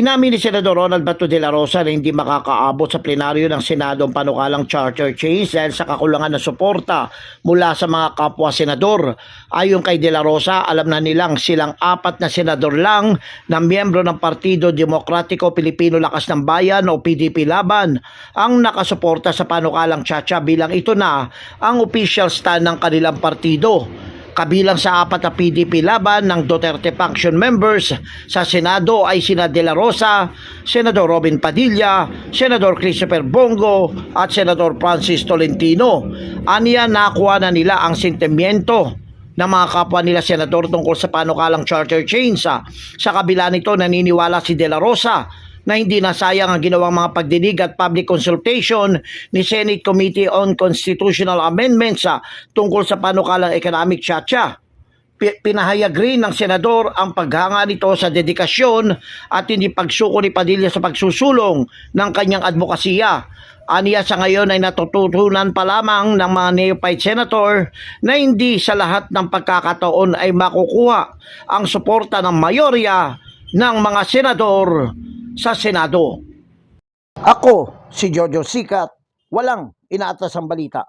Inamin ni Senador Ronald Bato de la Rosa na hindi makakaabot sa plenaryo ng Senado ang panukalang charter change dahil sa kakulangan ng suporta mula sa mga kapwa senador. Ayon kay de la Rosa, alam na nilang silang apat na senador lang na miyembro ng Partido Demokratiko Pilipino Lakas ng Bayan o PDP Laban ang nakasuporta sa panukalang Chacha bilang ito na ang official stand ng kanilang partido kabilang sa apat na PDP laban ng Duterte faction members sa Senado ay sina De La Rosa, Senador Robin Padilla, Senador Christopher Bongo at Senador Francis Tolentino. Aniya nakuha na nila ang sentimiento ng mga kapwa nila senador tungkol sa panukalang charter change. Sa, sa kabila nito naniniwala si De La Rosa na hindi nasayang ang ginawang mga pagdinig at public consultation ni Senate Committee on Constitutional Amendments sa tungkol sa panukalang economic chacha. Pi- Pinahayag rin ng senador ang paghanga nito sa dedikasyon at hindi pagsuko ni Padilla sa pagsusulong ng kanyang advokasya. Aniya sa ngayon ay natututunan pa lamang ng mga neophyte senator na hindi sa lahat ng pagkakataon ay makukuha ang suporta ng mayorya ng mga senador sa Senado. Ako, si Jojo Sikat, walang inaatas ang balita.